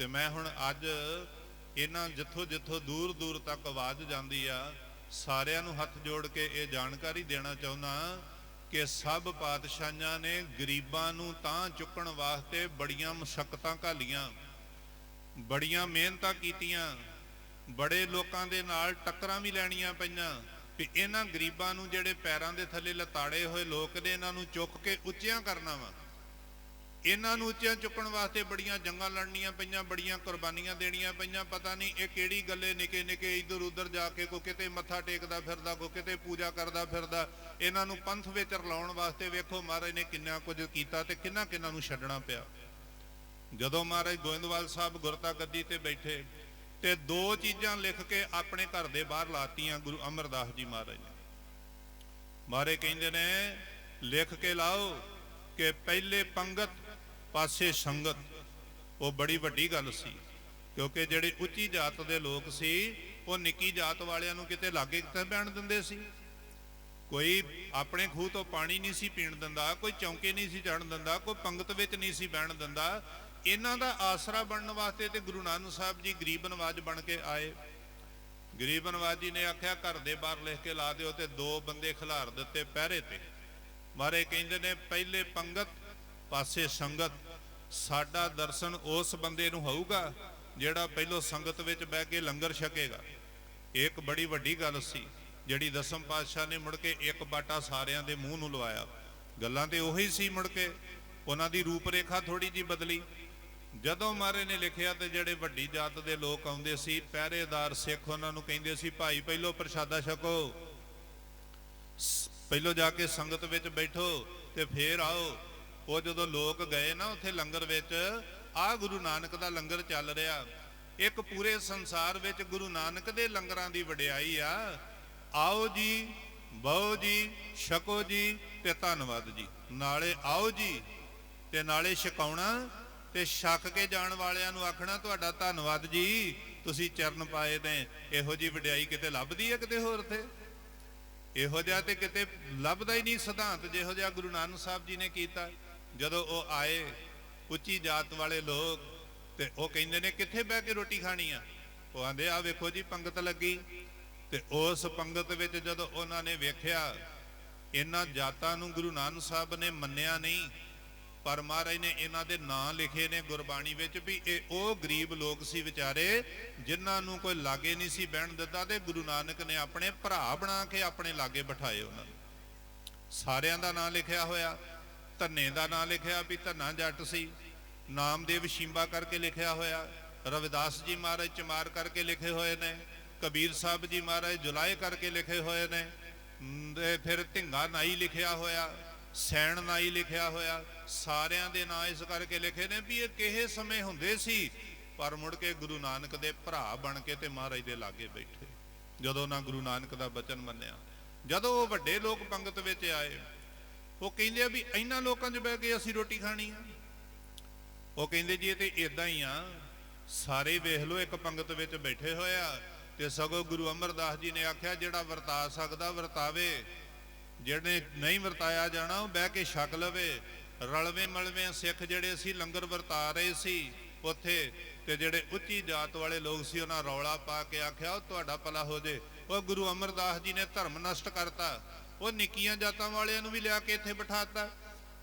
ਤੇ ਮੈਂ ਹੁਣ ਅੱਜ ਇਹਨਾਂ ਜਿੱਥੋਂ ਜਿੱਥੋਂ ਦੂਰ ਦੂਰ ਤੱਕ ਆਵਾਜ਼ ਜਾਂਦੀ ਆ, ਸਾਰਿਆਂ ਨੂੰ ਹੱਥ ਜੋੜ ਕੇ ਇਹ ਜਾਣਕਾਰੀ ਦੇਣਾ ਚਾਹੁੰਦਾ ਕਿ ਸਭ ਪਾਤਸ਼ਾਹਾਂ ਨੇ ਗਰੀਬਾਂ ਨੂੰ ਤਾਂ ਚੁੱਕਣ ਵਾਸਤੇ ਬੜੀਆਂ ਮੁਸ਼ਕਲਾਂ ਘਾਲੀਆਂ, ਬੜੀਆਂ ਮਿਹਨਤਾਂ ਕੀਤੀਆਂ, ਬੜੇ ਲੋਕਾਂ ਦੇ ਨਾਲ ਟੱਕਰਾਂ ਵੀ ਲੈਣੀਆਂ ਪਈਆਂ ਵੀ ਇਹਨਾਂ ਗਰੀਬਾਂ ਨੂੰ ਜਿਹੜੇ ਪੈਰਾਂ ਦੇ ਥੱਲੇ ਲਤਾੜੇ ਹੋਏ ਲੋਕ ਨੇ, ਇਹਨਾਂ ਨੂੰ ਚੁੱਕ ਕੇ ਉੱਚਿਆਂ ਕਰਨਾ ਵਾ। ਇਹਨਾਂ ਨੂੰ ਉੱਚਿਆਂ ਚੁੱਕਣ ਵਾਸਤੇ ਬੜੀਆਂ ਜੰਗਾਂ ਲੜਨੀਆਂ ਪਈਆਂ, ਬੜੀਆਂ ਕੁਰਬਾਨੀਆਂ ਦੇਣੀਆਂ ਪਈਆਂ। ਪਤਾ ਨਹੀਂ ਇਹ ਕਿਹੜੀ ਗੱਲੇ ਨਿੱਕੇ ਨਿੱਕੇ ਇੱਧਰ ਉੱਧਰ ਜਾ ਕੇ ਕੋ ਕਿਤੇ ਮੱਥਾ ਟੇਕਦਾ ਫਿਰਦਾ ਕੋ ਕਿਤੇ ਪੂਜਾ ਕਰਦਾ ਫਿਰਦਾ। ਇਹਨਾਂ ਨੂੰ ਪੰਥ ਵਿੱਚ ਰਲਾਉਣ ਵਾਸਤੇ ਵੇਖੋ ਮਹਾਰਾਜ ਨੇ ਕਿੰਨਾ ਕੁਝ ਕੀਤਾ ਤੇ ਕਿੰਨਾ ਕਿੰਨਾ ਨੂੰ ਛੱਡਣਾ ਪਿਆ। ਜਦੋਂ ਮਹਾਰਾਜ ਗੋਇੰਦਵਾਲ ਸਾਹਿਬ ਗੁਰਤਾ ਗੱਦੀ ਤੇ ਬੈਠੇ ਤੇ ਦੋ ਚੀਜ਼ਾਂ ਲਿਖ ਕੇ ਆਪਣੇ ਘਰ ਦੇ ਬਾਹਰ ਲਾਤੀਆਂ ਗੁਰੂ ਅਮਰਦਾਸ ਜੀ ਮਹਾਰਾਜ ਨੇ। ਮਹਾਰਾਜ ਕਹਿੰਦੇ ਨੇ, ਲਿਖ ਕੇ ਲਾਓ ਕਿ ਪਹਿਲੇ ਪੰਗਤ ਪਾਸੇ ਸੰਗਤ, ਉਹ ਬੜੀ ਵੱਡੀ ਗੱਲ ਸੀ। ਕਿਉਂਕਿ ਜਿਹੜੇ ਉੱਚੀ ਜਾਤ ਦੇ ਲੋਕ ਸੀ, ਉਹ ਨਿੱਕੀ ਜਾਤ ਵਾਲਿਆਂ ਨੂੰ ਕਿਤੇ ਲਾਗੇ ਕਿਤੇ ਬਹਿਣ ਦਿੰਦੇ ਸੀ। ਕੋਈ ਆਪਣੇ ਖੂਹ ਤੋਂ ਪਾਣੀ ਨਹੀਂ ਸੀ ਪੀਣ ਦਿੰਦਾ, ਕੋਈ ਚੌਂਕੇ ਨਹੀਂ ਸੀ ਚੜਨ ਦਿੰਦਾ, ਕੋਈ ਪੰਗਤ ਵਿੱਚ ਨਹੀਂ ਸੀ ਬਹਿਣ ਦਿੰਦਾ। ਇਹਨਾਂ ਦਾ ਆਸਰਾ ਬਣਨ ਵਾਸਤੇ ਤੇ ਗੁਰੂ ਨਾਨਕ ਸਾਹਿਬ ਜੀ ਗਰੀਬ ਨਵਾਜ ਬਣ ਕੇ ਆਏ। ਗਰੀਬ ਨਵਾਜ ਜੀ ਨੇ ਆਖਿਆ, ਘਰ ਦੇ ਬਾਹਰ ਲਿਖ ਕੇ ਲਾ ਦਿਓ ਤੇ ਦੋ ਬੰਦੇ ਖਿਲਾਰ ਦਿੱਤੇ ਪਹਿਰੇ ਤੇ। ਮਾਰੇ ਕਹਿੰਦੇ ਨੇ, ਪਹਿਲੇ ਪੰਗਤ ਪਾਸੇ ਸੰਗਤ, ਸਾਡਾ ਦਰਸ਼ਨ ਉਸ ਬੰਦੇ ਨੂੰ ਹੋਊਗਾ ਜਿਹੜਾ ਪਹਿਲੋਂ ਸੰਗਤ ਵਿੱਚ ਬਹਿ ਕੇ ਲੰਗਰ ਛਕੇਗਾ। ਇੱਕ ਬੜੀ ਵੱਡੀ ਗੱਲ ਸੀ, ਜਿਹੜੀ ਦਸਮ ਪਾਤਸ਼ਾਹ ਨੇ ਮੁੜ ਕੇ ਇੱਕ ਬਾਟਾ ਸਾਰਿਆਂ ਦੇ ਮੂੰਹ ਨੂੰ ਲਵਾਇਆ। ਗੱਲਾਂ ਤੇ ਉਹੀ ਸੀ ਮੁੜ ਕੇ, ਉਹਨਾਂ ਦੀ ਰੂਪ ਰੇਖਾ ਥੋੜੀ ਜੀ ਬਦਲੀ। ਜਦੋਂ ਮਾਰੇ ਨੇ ਲਿਖਿਆ ਤੇ ਜਿਹੜੇ ਵੱਡੀ ਜਾਤ ਦੇ ਲੋਕ ਆਉਂਦੇ ਸੀ, ਪਹਿਰੇਦਾਰ ਸਿੱਖ ਉਹਨਾਂ ਨੂੰ ਕਹਿੰਦੇ ਸੀ, ਭਾਈ, ਪਹਿਲੋਂ ਪ੍ਰਸ਼ਾਦਾ ਛਕੋ, ਸ- ਪਹਿਲੋਂ ਜਾ ਕੇ ਸੰਗਤ ਵਿੱਚ ਬੈਠੋ ਤੇ ਫੇਰ ਆਓ। ਉਹ ਜਦੋਂ ਲੋਕ ਗਏ ਨਾ ਉੱਥੇ ਲੰਗਰ ਵਿੱਚ, ਆ ਗੁਰੂ ਨਾਨਕ ਦਾ ਲੰਗਰ ਚੱਲ ਰਿਹਾ। ਇੱਕ ਪੂਰੇ ਸੰਸਾਰ ਵਿੱਚ ਗੁਰੂ ਨਾਨਕ ਦੇ ਲੰਗਰਾਂ ਦੀ ਵਡਿਆਈ ਆ। ਆਓ ਜੀ, ਬਹੁ ਜੀ, ਛਕੋ ਜੀ ਤੇ ਧੰਨਵਾਦ ਜੀ। ਨਾਲੇ ਆਓ ਜੀ ਤੇ ਨਾਲੇ ਛਕਾਉਣਾ ਤੇ ਛਕ ਕੇ ਜਾਣ ਵਾਲਿਆਂ ਨੂੰ ਆਖਣਾ ਤੁਹਾਡਾ ਧੰਨਵਾਦ ਜੀ। ਤੁਸੀਂ ਚਰਨ ਪਾਏ ਨੇ। ਇਹੋ ਜੀ ਵਡਿਆਈ ਕਿਤੇ ਲੱਭਦੀ ਹੈ ਕਿਤੇ ਹੋਰ ਤੇ ਇਹੋ ਜਿਹਾ ਤੇ ਕਿਤੇ ਲੱਭਦਾ ਹੀ ਨਹੀਂ ਸਿਧਾਂਤ। ਜਿਹੋ ਜਿਹਾ ਗੁਰੂ ਨਾਨਕ ਸਾਹਿਬ ਜੀ ਨੇ ਕੀਤਾ। ਜਦੋਂ ਉਹ ਆਏ, ਉੱਚੀ ਜਾਤ ਵਾਲੇ ਲੋਕ ਤੇ ਉਹ ਕਹਿੰਦੇ ਨੇ, ਕਿੱਥੇ ਬਹਿ ਕੇ ਰੋਟੀ ਖਾਣੀ ਆ? ਉਹ ਆਂਦੇ ਆ ਵੇਖੋ ਜੀ, ਪੰਗਤ ਲੱਗੀ। ਤੇ ਉਸ ਪੰਗਤ ਵਿੱਚ ਜਦੋਂ ਉਹਨਾਂ ਨੇ ਵੇਖਿਆ, ਇਹਨਾਂ ਜਾਤਾਂ ਨੂੰ ਗੁਰੂ ਨਾਨਕ ਸਾਹਿਬ ਨੇ ਮੰਨਿਆ ਨਹੀਂ, ਪਰ ਮਹਾਰਾਜ ਨੇ ਇਹਨਾਂ ਦੇ ਨਾਂ ਲਿਖੇ ਨੇ ਗੁਰਬਾਣੀ ਵਿੱਚ ਵੀ ਇਹ ਉਹ ਗਰੀਬ ਲੋਕ ਸੀ ਵਿਚਾਰੇ, ਜਿਨ੍ਹਾਂ ਨੂੰ ਕੋਈ ਲਾਗੇ ਨਹੀਂ ਸੀ ਬਹਿਣ ਦਿੱਤਾ ਤੇ ਗੁਰੂ ਨਾਨਕ ਨੇ ਆਪਣੇ ਭਰਾ ਬਣਾ ਕੇ ਆਪਣੇ ਲਾਗੇ ਬਿਠਾਏ ਉਹਨਾਂ ਨੂੰ। ਸਾਰਿਆਂ ਦਾ ਨਾਂ ਲਿਖਿਆ ਹੋਇਆ। ਧੰਨੇ ਦਾ ਨਾਂ ਲਿਖਿਆ ਵੀ ਧੰਨਾ ਜੱਟ ਸੀ। ਨਾਮਦੇਵ ਸ਼ਿੰਬਾ ਕਰਕੇ ਲਿਖਿਆ ਹੋਇਆ। ਰਵਿਦਾਸ ਜੀ ਮਹਾਰਾਜ ਚਮਾਰ ਕਰਕੇ ਲਿਖੇ ਹੋਏ ਨੇ। ਕਬੀਰ ਸਾਹਿਬ ਜੀ ਮਹਾਰਾਜ ਜੁਲਾਏ ਕਰਕੇ ਲਿਖੇ ਹੋਏ ਨੇ। ਤੇ ਫਿਰ ਢਿੰਗਾ ਨਾਈ ਲਿਖਿਆ ਹੋਇਆ। ਸੈਣ ਨਾਈ ਲਿਖਿਆ ਹੋਇਆ। ਸਾਰਿਆਂ ਦੇ ਨਾਂ ਇਸ ਕਰਕੇ ਲਿਖੇ ਨੇ ਵੀ ਇਹ ਕਿਹੇ ਸਮੇਂ ਹੁੰਦੇ ਸੀ। ਪਰ ਮੁੜ ਕੇ ਗੁਰੂ ਨਾਨਕ ਦੇ ਭਰਾ ਬਣ ਕੇ ਤੇ ਮਹਾਰਾਜ ਦੇ ਲਾਗੇ ਬੈਠੇ। ਜਦੋਂ ਨਾ ਗੁਰੂ ਨਾਨਕ ਦਾ ਬਚਨ ਮੰਨਿਆ। ਜਦੋਂ ਉਹ ਵੱਡੇ ਲੋਕ ਪੰਗਤ ਵਿੱਚ ਆਏ ਉਹ ਕਹਿੰਦੇ ਆ ਵੀ ਇਹਨਾਂ ਲੋਕਾਂ 'ਚ ਬਹਿ ਕੇ ਅਸੀਂ ਰੋਟੀ ਖਾਣੀ ਆ। ਉਹ ਕਹਿੰਦੇ ਜੀ ਇਹ ਤੇ ਇਦਾਂ ਹੀ ਆ, ਸਾਰੇ ਵੇਖ ਲਓ ਇੱਕ ਪੰਗਤ ਵਿੱਚ ਬੈਠੇ ਹੋਇਆ ਤੇ ਸਗੋਂ ਗੁਰੂ ਅਮਰਦਾਸ ਜੀ ਨੇ ਆਖਿਆ, ਜਿਹੜਾ ਵਰਤਾ ਸਕਦਾ ਵਰਤਾਵੇ ਜਿਹੜੇ ਨਹੀਂ ਵਰਤਾਇਆ ਜਾਣਾ ਉਹ ਬਹਿ ਕੇ ਛਕ ਲਵੇ। ਰਲਵੇਂ ਮਲਵੇਂ ਸਿੱਖ ਜਿਹੜੇ ਸੀ, ਲੰਗਰ ਵਰਤਾ ਰਹੇ ਸੀ ਉੱਥੇ ਤੇ ਜਿਹੜੇ ਉੱਚੀ ਜਾਤ ਵਾਲੇ ਲੋਕ ਸੀ, ਉਹਨਾਂ ਰੌਲਾ ਪਾ ਕੇ ਆਖਿਆ, ਉਹ ਤੁਹਾਡਾ ਭਲਾ ਹੋ ਜੇ। ਉਹ ਗੁਰੂ ਅਮਰਦਾਸ ਜੀ ਨੇ ਧਰਮ ਨਸ਼ਟ ਕਰਤਾ। ਉਹ ਨਿੱਕੀਆਂ ਜਾਤਾਂ ਵਾਲਿਆਂ ਨੂੰ ਵੀ ਲਿਆ ਕੇ ਇੱਥੇ ਬਿਠਾਤਾ।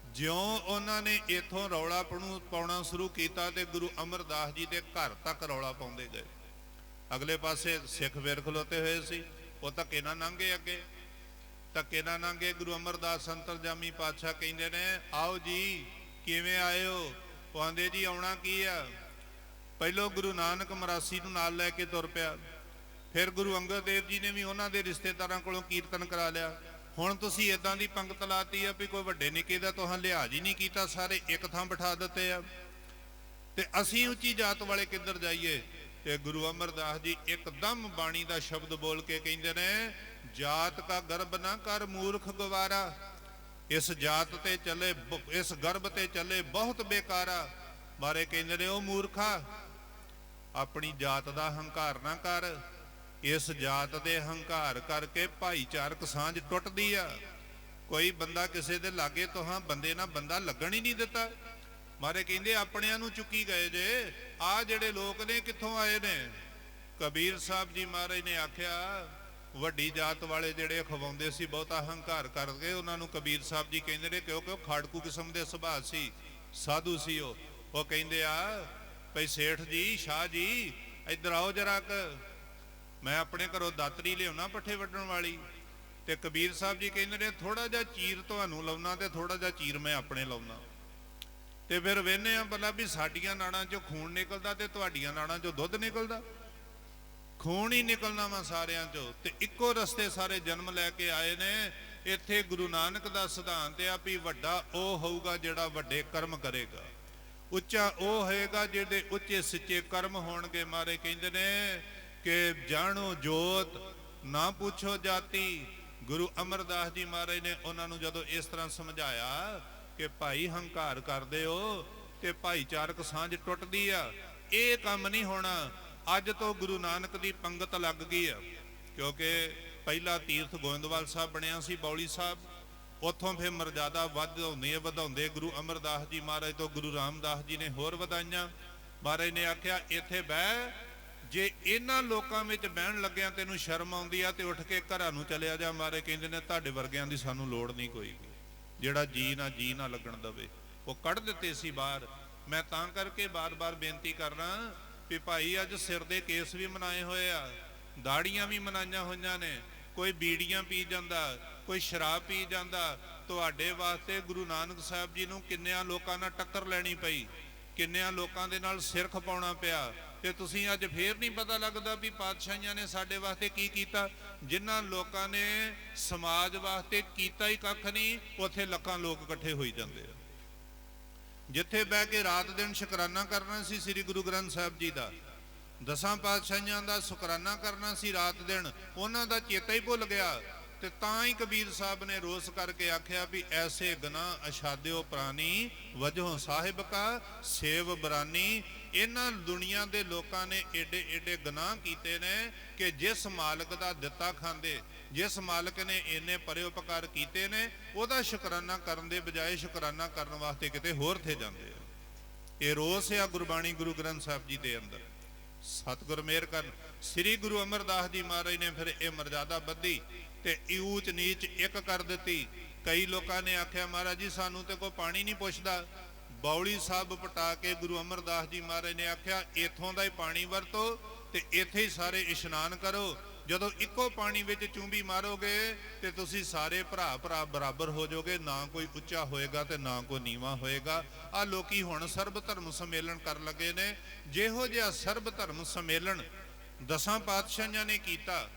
ਜਿਉਂ ਉਹਨਾਂ ਨੇ ਇਥੋਂ ਰੌਲਾ ਪਣੂ ਪਾਉਣਾ ਸ਼ੁਰੂ ਕੀਤਾ ਤੇ ਗੁਰੂ ਅਮਰਦਾਸ ਜੀ ਦੇ ਘਰ ਤੱਕ ਰੌਲਾ ਪਾਉਂਦੇ ਗਏ। ਅਗਲੇ ਪਾਸੇ ਸਿੱਖ ਵੇਰ ਖਲੋਤੇ ਹੋਏ ਸੀ। ਉਹ ਧੱਕੇ ਨਾਲ ਲੰਘੇ ਅੱਗੇ। ਧੱਕੇ ਨਾਲ ਲੰਘੇ ਗੁਰੂ ਅਮਰਦਾਸ ਅੰਤਰਜਾਮੀ ਪਾਤਸ਼ਾਹ ਕਹਿੰਦੇ ਨੇ, ਆਓ ਜੀ, ਕਿਵੇਂ ਆਇਓ ਉਹ ਜੀ, ਆਉਣਾ ਕੀ ਆ? ਪਹਿਲੋਂ ਗੁਰੂ ਨਾਨਕ ਮਰਾਸੀ ਨੂੰ ਨਾਲ ਲੈ ਕੇ ਤੁਰ ਪਿਆ। ਫਿਰ ਗੁਰੂ ਅੰਗਦ ਦੇਵ ਜੀ ਨੇ ਵੀ ਉਹਨਾਂ ਦੇ ਰਿਸ਼ਤੇਦਾਰਾਂ ਕੋਲੋਂ ਕੀਰਤਨ ਕਰਾ ਲਿਆ। ਹੁਣ ਤੁਸੀਂ ਇਦਾਂ ਦੀ ਪੰਗਤ ਲਾਤੀ ਆ ਵੀ ਕੋਈ ਵੱਡੇ ਨਿੱਕੇ ਦਾ ਤੁਹਾਂ ਲਿਹਾਜ਼ ਹੀ ਨਹੀਂ ਕੀਤਾ, ਸਾਰੇ ਇੱਕ ਥਾਂ ਬਿਠਾ ਦਿੱਤੇ ਆ। ਤੇ ਅਸੀਂ ਉੱਚੀ ਜਾਤ ਵਾਲੇ ਕਿੱਧਰ ਜਾਈਏ? ਤੇ ਗੁਰੂ ਅਮਰਦਾਸ ਜੀ ਇੱਕਦਮ ਬਾਣੀ ਦਾ ਸ਼ਬਦ ਬੋਲ ਕੇ ਕਹਿੰਦੇ ਨੇ, ਜਾਤ ਕਾ ਗਰਭ ਨਾ ਕਰ ਮੂਰਖ ਗਵਾਰਾ ਇਸ ਜਾਤ ਤੇ ਚੱਲੇ ਬ- ਇਸ ਗਰਭ ਤੇ ਚੱਲੇ ਬਹੁਤ ਬੇਕਾਰਾ। ਬਾਰੇ ਕਹਿੰਦੇ ਨੇ, ਉਹ ਮੂਰਖਾ, ਆਪਣੀ ਜਾਤ ਦਾ ਹੰਕਾਰ ਨਾ ਕਰ। ਇਸ ਜਾਤ ਦੇ ਹੰਕਾਰ ਕਰਕੇ ਭਾਈਚਾਰਕ ਸਾਂਝ ਟੁੱਟਦੀ ਆ। ਕੋਈ ਬੰਦਾ ਕਿਸੇ ਦੇ ਲਾਗੇ ਤੋਹਾਂ ਬੰਦੇ ਨਾਲ ਬੰਦਾ ਲੱਗਣ ਹੀ ਨਹੀਂ ਦਿੱਤਾ। ਮਾਰੇ ਕਹਿੰਦੇ ਆਪਣਿਆਂ ਨੂੰ ਚੁੱਕੀ ਗਏ ਜੇ। ਆ ਜਿਹੜੇ ਲੋਕ ਨੇ ਕਿੱਥੋਂ ਆਏ ਨੇ? ਕਬੀਰ ਸਾਹਿਬ ਜੀ ਮਹਾਰਾਜ ਨੇ ਆਖਿਆ, ਵੱਡੀ ਜਾਤ ਵਾਲੇ ਜਿਹੜੇ ਖਵਾਉਂਦੇ ਸੀ ਬਹੁਤਾ ਹੰਕਾਰ ਕਰਕੇ ਉਹਨਾਂ ਨੂੰ ਕਬੀਰ ਸਾਹਿਬ ਜੀ ਕਹਿੰਦੇ ਨੇ ਕਿਉਂਕਿ ਉਹ ਖਾੜਕੂ ਕਿਸਮ ਦੇ ਸੁਭਾਅ ਸੀ, ਸਾਧੂ ਸੀ ਉਹ। ਉਹ ਕਹਿੰਦੇ ਆ, ਭਈ ਸੇਠ ਜੀ, ਸ਼ਾਹ ਜੀ, ਇੱਧਰ ਆਓ ਜਰਾ ਕ। ਮੈਂ ਆਪਣੇ ਘਰੋਂ ਦਾਤਰੀ ਲਿਆਉਣਾ ਪੱਠੇ ਵੱਢਣ ਵਾਲੀ। ਤੇ ਕਬੀਰ ਸਾਹਿਬ ਜੀ ਕਹਿੰਦੇ ਨੇ ਥੋੜਾ ਜਿਹਾ ਚੀਰ ਤੁਹਾਨੂੰ ਲਾਉਣਾ ਤੇ ਥੋੜਾ ਜਿਹਾ ਚੀਰ ਮੈਂ ਆਪਣੇ ਲਾਉਣਾ। ਤੇ ਫਿਰ ਵੇਨੇ ਆ ਬੱਲਾ ਵੀ ਸਾਡੀਆਂ ਨਾੜਾਂ 'ਚੋਂ ਖੂਨ ਨਿਕਲਦਾ ਤੇ ਤੁਹਾਡੀਆਂ ਨਾੜਾਂ 'ਚੋਂ ਦੁੱਧ ਨਿਕਲਦਾ। ਖੂਨ ਹੀ ਨਿਕਲਣਾ ਵਾ ਸਾਰਿਆਂ 'ਚੋਂ। ਤੇ ਇੱਕੋ ਰਸਤੇ ਸਾਰੇ ਜਨਮ ਲੈ ਕੇ ਆਏ ਨੇ। ਇੱਥੇ ਗੁਰੂ ਨਾਨਕ ਦਾ ਸਿਧਾਂਤ ਆ ਵੀ ਵੱਡਾ ਉਹ ਹੋਊਗਾ ਜਿਹੜਾ ਵੱਡੇ ਕਰਮ ਕਰੇਗਾ। ਉੱਚਾ ਉਹ ਹੋਏਗਾ ਜਿਹਦੇ ਉੱਚੇ ਸੱਚੇ ਕਰਮ ਹੋਣਗੇ, ਮਾਰੇ ਕਹਿੰਦੇ ਨੇ। ਕਿ ਜਾਣੋ ਜੋਤ, ਨਾ ਪੁੱਛੋ ਜਾਤੀ। ਗੁਰੂ ਅਮਰਦਾਸ ਜੀ ਮਹਾਰਾਜ ਨੇ ਉਹਨਾਂ ਨੂੰ ਜਦੋਂ ਇਸ ਤਰ੍ਹਾਂ ਸਮਝਾਇਆ ਕਿ ਭਾਈ ਹੰਕਾਰ ਕਰਦੇ ਹੋ ਤੇ ਭਾਈਚਾਰਕ ਸਾਂਝ ਟੁੱਟਦੀ ਆ, ਇਹ ਕੰਮ ਨਹੀਂ ਹੋਣਾ। ਅੱਜ ਤੋਂ ਗੁਰੂ ਨਾਨਕ ਦੀ ਪੰਗਤ ਲੱਗ ਗਈ ਆ, ਕਿਉਂਕਿ ਪਹਿਲਾ ਤੀਰਥ ਗੋਇੰਦਵਾਲ ਸਾਹਿਬ ਬਣਿਆ ਸੀ ਬੌਲੀ ਸਾਹਿਬ। ਉੱਥੋਂ ਫਿਰ ਮਰਜ਼ਾਦਾ ਵਧਾਉਂਦੇ ਵਧਾਉਂਦੇ ਗੁਰੂ ਅਮਰਦਾਸ ਜੀ ਮਹਾਰਾਜ ਤੋਂ ਗੁਰੂ ਰਾਮਦਾਸ ਜੀ ਨੇ ਹੋਰ ਵਧਾਈਆਂ। ਮਹਾਰਾਜ ਨੇ ਆਖਿਆ, ਇੱਥੇ ਬਹਿ ਜੇ ਇਹਨਾਂ ਲੋਕਾਂ ਵਿੱਚ ਬਹਿਣ ਲੱਗਿਆ ਤੈਨੂੰ ਸ਼ਰਮ ਆਉਂਦੀ ਆ ਤੇ ਉੱਠ ਕੇ ਘਰਾਂ ਨੂੰ ਚਲਿਆ ਜਾ ਮਾਰੇ, ਕਹਿੰਦੇ ਨੇ ਤੁਹਾਡੇ ਵਰਗਿਆਂ ਦੀ ਸਾਨੂੰ ਲੋੜ ਨਹੀਂ ਕੋਈ। ਜਿਹੜਾ ਜੀ ਨਾ ਜੀ ਨਾ ਲੱਗਣ ਦਵੇ। ਉਹ ਕੱਢ ਦਿੱਤੇ ਸੀ ਬਾਹਰ। ਮੈਂ ਤਾਂ ਕਰਕੇ ਬਾਰ-ਬਾਰ ਬੇਨਤੀ ਕਰਨਾ ਵੀ ਭਾਈ, ਅੱਜ ਸਿਰ ਦੇ ਕੇਸ ਵੀ ਮਨਾਏ ਹੋਏ ਆ। ਦਾੜੀਆਂ ਵੀ ਮਨਾਈਆਂ ਹੋਈਆਂ ਨੇ। ਕੋਈ ਬੀੜੀਆਂ ਪੀ ਜਾਂਦਾ, ਕੋਈ ਸ਼ਰਾਬ ਪੀ ਜਾਂਦਾ। ਤੁਹਾਡੇ ਵਾਸਤੇ ਗੁਰੂ ਨਾਨਕ ਸਾਹਿਬ ਜੀ ਨੂੰ ਕਿੰਨਿਆਂ ਲੋਕਾਂ ਨਾਲ ਟੱਕਰ ਲੈਣੀ ਪਈ, ਕਿੰਨਿਆਂ ਲੋਕਾਂ ਦੇ ਨਾਲ ਸਿਰ ਖਪਾਉਣਾ ਪਿਆ। ਤੇ ਤੁਸੀਂ ਅੱਜ ਫੇਰ ਨਹੀਂ ਪਤਾ ਲੱਗਦਾ ਵੀ ਪਾਤਸ਼ਾਹੀਆਂ ਨੇ ਸਾਡੇ ਵਾਸਤੇ ਕੀ ਕੀਤਾ। ਜਿਨ੍ਹਾਂ ਲੋਕਾਂ ਨੇ ਸਮਾਜ ਵਾਸਤੇ ਕੀਤਾ ਹੀ ਕੱਖ ਨਹੀਂ, ਉੱਥੇ ਲੱਖਾਂ ਲੋਕ ਇਕੱਠੇ ਹੋਈ ਜਾਂਦੇ ਆ। ਜਿੱਥੇ ਬਹਿ ਕੇ ਰਾਤ ਦਿਨ ਸ਼ੁਕਰਾਨਾ ਕਰਨਾ ਸੀ ਸ੍ਰੀ ਗੁਰੂ ਗ੍ਰੰਥ ਸਾਹਿਬ ਜੀ ਦਾ, ਦਸਾਂ ਪਾਤਸ਼ਾਹੀਆਂ ਦਾ ਸ਼ੁਕਰਾਨਾ ਕਰਨਾ ਸੀ ਰਾਤ ਦਿਨ, ਉਹਨਾਂ ਦਾ ਚੇਤਾ ਹੀ ਭੁੱਲ ਗਿਆ। ਤੇ ਤਾਂ ਹੀ ਕਬੀਰ ਸਾਹਿਬ ਨੇ ਰੋਸ ਕਰਕੇ ਆਖਿਆ ਵੀ ਐਸੇ ਗਨਾ ਅਸ਼ਾਦਿਓ ਪ੍ਰਾਨੀ, ਵਜੋਂ ਸਾਹਿਬ ਕਾ ਸੇਵ ਬਰਾਨੀ। ਇਹਨਾਂ ਦੁਨੀਆ ਦੇ ਲੋਕਾਂ ਨੇ ਏਡੇ ਏਡੇ ਗੁਨਾਹ ਕੀਤੇ ਨੇ ਕਿ ਜਿਸ ਮਾਲਕ ਦਾ ਦਿੱਤਾ ਖਾਂਦੇ, ਜਿਸ ਮਾਲਕ ਨੇ ਇੰਨੇ ਪਰਉਪਕਾਰ ਕੀਤੇ ਨੇ, ਉਹਦਾ ਸ਼ੁਕਰਾਨਾ ਕਰਨ ਦੇ ਬਜਾਏ ਸ਼ੁਕਰਾਨਾ ਕਰਨ ਵਾਸਤੇ ਕਿਤੇ ਹੋਰ ਥੇ ਜਾਂਦੇ ਆ। ਇਹ ਰੋਸ ਆ ਗੁਰਬਾਣੀ ਗੁਰੂ ਗ੍ਰੰਥ ਸਾਹਿਬ ਜੀ ਦੇ ਅੰਦਰ। ਸਤਿਗੁਰ ਮਿਹਰ ਕਰਨ। ਸ੍ਰੀ ਗੁਰੂ ਅਮਰਦਾਸ ਜੀ ਮਹਾਰਾਜ ਨੇ ਫਿਰ ਇਹ ਮਰਜ਼ਾਦਾ ਬੱਧੀ ਤੇ ਊਚ ਨੀਚ ਇੱਕ ਕਰ ਦਿੱਤੀ। ਕਈ ਲੋਕਾਂ ਨੇ ਆਖਿਆ, ਮਹਾਰਾਜ ਜੀ, ਸਾਨੂੰ ਤੇ ਕੋਈ ਪਾਣੀ ਨਹੀਂ ਪੁੱਛਦਾ। ਬੌਲੀ ਸਾਹਿਬ ਪਟਾ ਕੇ ਗੁਰੂ ਅਮਰਦਾਸ ਜੀ ਮਹਾਰਾਜ ਨੇ ਆਖਿਆ, ਇਥੋਂ ਦਾ ਹੀ ਪਾਣੀ ਵਰਤੋ ਤੇ ਇੱਥੇ ਹੀ ਸਾਰੇ ਇਸ਼ਨਾਨ ਕਰੋ। ਜਦੋਂ ਇੱਕੋ ਪਾਣੀ ਵਿੱਚ ਚੁੰਬੀ ਮਾਰੋਗੇ ਤੇ ਤੁਸੀਂ ਸਾਰੇ ਭਰਾ ਭਰਾ ਬਰਾਬਰ ਹੋ ਜਾਓਗੇ, ਨਾ ਕੋਈ ਉੱਚਾ ਹੋਏਗਾ ਤੇ ਨਾ ਕੋਈ ਨੀਵਾ ਹੋਏਗਾ। ਆ ਲੋਕੀ ਹੁਣ ਸਰਬ ਧਰਮ ਸੰਮੇਲਨ ਕਰਨ ਲੱਗੇ ਨੇ। ਜਿਹੋ ਜਿਹਾ ਸਰਬ ਧਰਮ ਸੰਮੇਲਨ ਦਸਾਂ ਪਾਤਸ਼ਾਹਾਂ ਨੇ ਕੀਤਾ,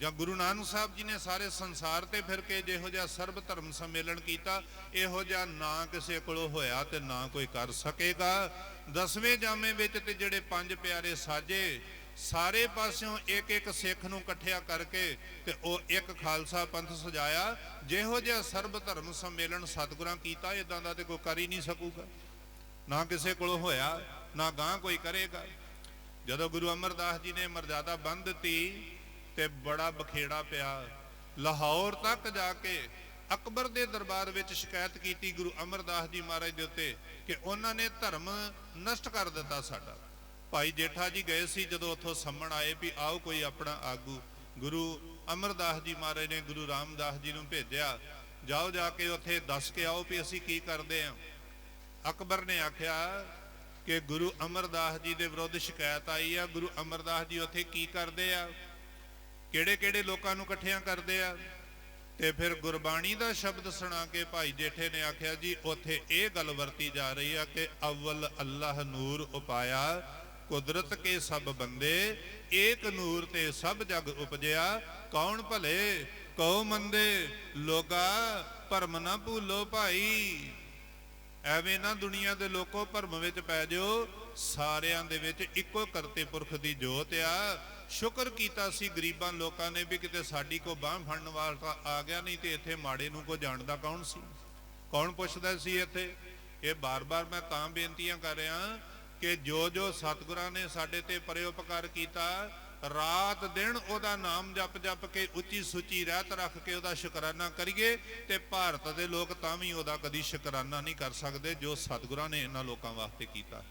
ਜਾਂ ਗੁਰੂ ਨਾਨਕ ਸਾਹਿਬ ਜੀ ਨੇ ਸਾਰੇ ਸੰਸਾਰ ਤੇ ਫਿਰ ਕੇ ਜਿਹੋ ਜਿਹਾ ਸਰਬ ਧਰਮ ਸੰਮੇਲਨ ਕੀਤਾ, ਇਹੋ ਜਿਹਾ ਨਾ ਕਿਸੇ ਕੋਲੋਂ ਹੋਇਆ ਤੇ ਨਾ ਕੋਈ ਕਰ ਸਕੇਗਾ। ਦਸਵੇਂ ਜਾਮੇ ਵਿੱਚ ਤੇ ਜਿਹੜੇ ਪੰਜ ਪਿਆਰੇ ਸਾਜੇ ਸਾਰੇ ਪਾਸਿਓਂ ਇੱਕ ਇੱਕ ਸਿੱਖ ਨੂੰ ਇਕੱਠਿਆ ਕਰਕੇ ਤੇ ਉਹ ਇੱਕ ਖਾਲਸਾ ਪੰਥ ਸਜਾਇਆ। ਜਿਹੋ ਜਿਹਾ ਸਰਬ ਧਰਮ ਸੰਮੇਲਨ ਸਤਿਗੁਰਾਂ ਕੀਤਾ ਇਦਾਂ ਦਾ ਤੇ ਕੋਈ ਕਰ ਹੀ ਨਹੀਂ ਸਕੂਗਾ। ਨਾ ਕਿਸੇ ਕੋਲੋਂ ਹੋਇਆ, ਨਾ ਗਾਂ ਕੋਈ ਕਰੇਗਾ। ਜਦੋਂ ਗੁਰੂ ਅਮਰਦਾਸ ਜੀ ਨੇ ਮਰਜ਼ਾਦਾ ਬੰਦ ਦਿੱਤੀ ਤੇ ਬੜਾ ਬਖੇੜਾ ਪਿਆ। ਲਾਹੌਰ ਤੱਕ ਜਾ ਕੇ ਅਕਬਰ ਦੇ ਦਰਬਾਰ ਵਿੱਚ ਸ਼ਿਕਾਇਤ ਕੀਤੀ ਗੁਰੂ ਅਮਰਦਾਸ ਜੀ ਮਹਾਰਾਜ ਦੇ ਉੱਤੇ ਕਿ ਉਹਨਾਂ ਨੇ ਧਰਮ ਨਸ਼ਟ ਕਰ ਦਿੱਤਾ ਸਾਡਾ। ਭਾਈ ਜੇਠਾ ਜੀ ਗਏ ਸੀ ਜਦੋਂ ਉੱਥੋਂ ਸੰਮਣ ਆਏ ਵੀ ਆਓ ਕੋਈ ਆਪਣਾ ਆਗੂ। ਗੁਰੂ ਅਮਰਦਾਸ ਜੀ ਮਹਾਰਾਜ ਨੇ ਗੁਰੂ ਰਾਮਦਾਸ ਜੀ ਨੂੰ ਭੇਜਿਆ। ਜਾਓ ਜਾ ਕੇ ਉੱਥੇ ਦੱਸ ਕੇ ਆਓ ਵੀ ਅਸੀਂ ਕੀ ਕਰਦੇ ਹਾਂ ਅਕਬਰ ਨੇ ਆਖਿਆ ਕਿ ਗੁਰੂ ਅਮਰਦਾਸ ਜੀ ਦੇ ਵਿਰੁੱਧ ਸ਼ਿਕਾਇਤ ਆਈ ਆ। ਗੁਰੂ ਅਮਰਦਾਸ ਜੀ ਉੱਥੇ ਕੀ ਕਰਦੇ ਆ? ਕਿਹੜੇ ਕਿਹੜੇ ਲੋਕਾਂ ਨੂੰ ਇਕੱਠਿਆਂ ਕਰਦੇ ਆ? ਤੇ ਫਿਰ ਗੁਰਬਾਣੀ ਦਾ ਸ਼ਬਦ ਸੁਣਾ ਕੇ ਭਾਈ ਜੇਠੇ ਨੇ ਆਖਿਆ ਜੀ, ਉੱਥੇ ਇਹ ਗੱਲ ਵਰਤੀ ਜਾ ਰਹੀ ਆ ਕਿ ਅਵਲ ਅੱਲਾਹ ਨੂਰ ਉਪਾਇਆ। ਕੁਦਰਤ ਕੇ ਸਭ ਬੰਦੇ, ਏਕ ਨੂਰ ਤੇ ਸਭ ਜਗ ਉਪਜਿਆ, ਕੌਣ ਭਲੇ, ਕਉ ਮੰਦੇ ਲੋਗਾ ਭਰਮ ਨਾ ਭੂਲੋ ਭਾਈ। ਐਵੇਂ ਨਾ ਦੁਨੀਆ ਦੇ ਲੋਕੋ ਭਰਮ ਵਿੱਚ ਪੈ ਜਿਓ, ਸਾਰਿਆਂ ਦੇ ਵਿੱਚ ਇੱਕੋ ਕਰਤੇ ਪੁਰਖ ਦੀ ਜੋਤ ਆ। ਸ਼ੁਕਰ ਕੀਤਾ ਸੀ ਗਰੀਬਾਂ ਲੋਕਾਂ ਨੇ ਵੀ ਕਿਤੇ ਸਾਡੀ ਕੋ ਬਾਹ ਫੜਨ ਵਾਲਾ ਆ ਗਿਆ ਨਹੀਂ ਤੇ ਇੱਥੇ ਮਾੜੇ ਨੂੰ ਕੋ ਜਾਣਦਾ ਕੌਣ ਸੀ? ਕੌਣ ਪੁੱਛਦਾ ਸੀ ਇੱਥੇ? ਇਹ ਬਾਰ-ਬਾਰ ਮੈਂ ਤਾਂ ਬੇਨਤੀਆਂ ਕਰ ਰਿਹਾ ਕਿ ਜੋ ਜੋ ਸਤਿਗੁਰਾਂ ਨੇ ਸਾਡੇ ਤੇ ਪਰਉਪਕਾਰ ਕੀਤਾ, ਰਾਤ ਦਿਨ ਉਹਦਾ ਨਾਮ ਜਪ ਜਪ ਕੇ ਉੱਚੀ ਸੁੱਚੀ ਰਹਿਤ ਰੱਖ ਕੇ ਉਹਦਾ ਸ਼ੁਕਰਾਨਾ ਕਰੀਏ ਤੇ ਭਾਰਤ ਦੇ ਲੋਕ ਤਾਂ ਵੀ ਉਹਦਾ ਕਦੀ ਸ਼ੁਕਰਾਨਾ ਨਹੀਂ ਕਰ ਸਕਦੇ ਜੋ ਸਤਿਗੁਰਾਂ ਨੇ ਇਹਨਾਂ ਲੋਕਾਂ ਵਾਸਤੇ ਕੀਤਾ।